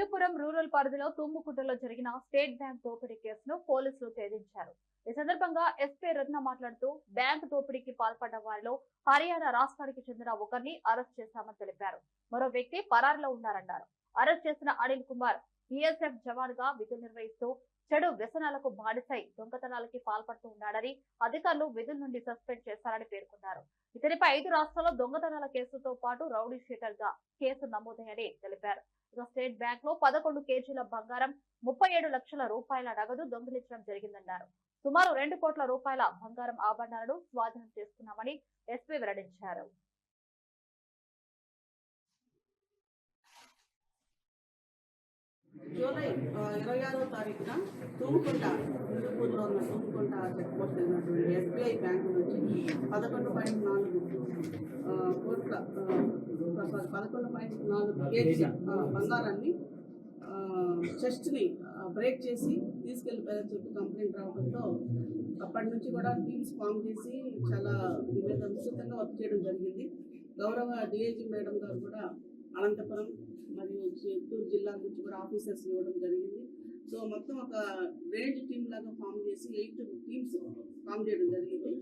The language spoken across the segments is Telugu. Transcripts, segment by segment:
హిందూపురం రూరల్ పరిధిలో తుమ్ముకుంటలో జరిగిన స్టేట్ బ్యాంక్ దోపిడీ కేసును పోలీసులు ఛేదించారు. ఈ సందర్భంగా ఎస్పీ రత్న మాట్లాడుతూ బ్యాంక్ దోపిడీకి పాల్పడ్డ వారిలో హర్యానా రాష్ట్రానికి చెందిన ఒకరిని అరెస్ట్ చేశామని తెలిపారు. మరో వ్యక్తి పరారులో ఉన్నారన్నారు. అరెస్ట్ చేసిన అనిల్ కుమార్ బిఎస్ఎఫ్ జవాన్గా విధులు నిర్వహిస్తూ వ్యసనాలకు బానిసై దొంగతనాలకి పాల్పడుతూ ఉన్నాడని అధికారులు విధుల నుండి సస్పెండ్ చేశారని పేర్కొన్నారు. ఇతనిపై ఐదు రాష్ట్రాల్లో దొంగతనాల కేసుతో పాటు రౌడీ షీటర్గా కేసు నమోదయ్యని తెలిపారు. ఇక స్టేట్ బ్యాంక్లో పదకొండు కేజీల బంగారం ముప్పై ఏడు లక్షల రూపాయల నగదు దొంగిలించడం జరిగిందన్నారు. సుమారు రెండు కోట్ల రూపాయల బంగారం ఆభరణాలను స్వాధీనం చేసుకున్నామని ఎస్పీ వెల్లడించారు. జూలై ఇరవై ఆరో తారీఖున తుమ్ముకుంట హిందూపూర్లో ఉన్న తూముకుంట చెక్ పోస్ట్ అయినటువంటి ఎస్బీఐ బ్యాంకు నుంచి పదకొండు పాయింట్ నాలుగు కోట్ల పదకొండు పాయింట్ నాలుగు కేజీల బంగారాన్ని చెస్ట్ని బ్రేక్ చేసి తీసుకెళ్ళిపోయారని చెప్పి కంప్లైంట్ రావడంతో అప్పటి నుంచి కూడా టీమ్స్ ఫామ్ చేసి చాలా దీని మీద విస్తృతంగా వర్క్ చేయడం జరిగింది. గౌరవ డిఐజీ మేడం గారు కూడా అనంతపురం మరియు చిత్తూరు జిల్లా నుంచి కూడా ఆఫీసర్స్ ఇవ్వడం జరిగింది. సో మొత్తం ఒక రేంజ్ టీమ్ లాగా ఫామ్ చేసి ఎయిట్ టీమ్స్ ఫామ్ చేయడం జరిగింది.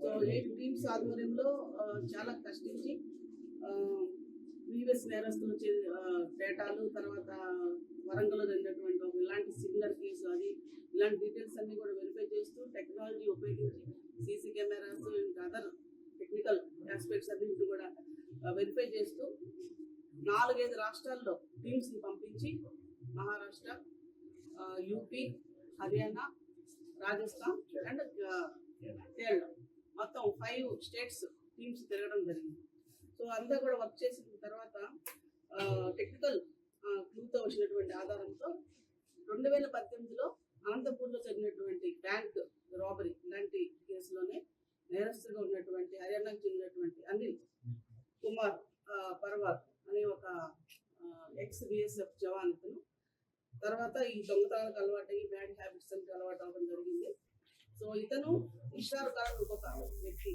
సో ఎయిట్ టీమ్స్ ఆధ్వర్యంలో చాలా కష్టించి ప్రీవియస్ నేరస్తులు వచ్చే డేటాలు తర్వాత వరంగల్లో జరిగినటువంటి ఒక ఇలాంటి సిమిలర్ కేసు అది ఇలాంటి డీటెయిల్స్ అన్ని కూడా వెరిఫై చేస్తూ టెక్నాలజీ ఉపయోగించి సీసీ కెమెరాస్ ఇంకా అదర్ టెక్నికల్ ఆస్పెక్ట్స్ అన్నింటిని కూడా వెరిఫై చేస్తూ నాలుగైదు రాష్ట్రాల్లో టీమ్స్ని పంపించి మహారాష్ట్ర యూపీ హర్యానా రాజస్థాన్ అండ్ కేరళ. మొత్తం ఫైవ్ స్టేట్స్ టీమ్స్ తిరగడం జరిగింది. సో అంతా కూడా వర్క్ చేసిన తర్వాత టెక్నికల్ క్లూతో వచ్చినటువంటి ఆధారంతో రెండు వేల పద్దెనిమిదిలో అనంతపూర్లో జరిగినటువంటి బ్యాంక్ ఎక్స్ బిఎస్ఎఫ్ జవాన్ ఇతను తర్వాత ఈ దొంగతనాలకు అలవాటు అయ్యి బ్యాడ్ హ్యాబిట్స్ అలవాటు అవ్వడం జరిగింది. సో ఇతను ఇషార్ ఖాన్ ఇంకొక వ్యక్తి.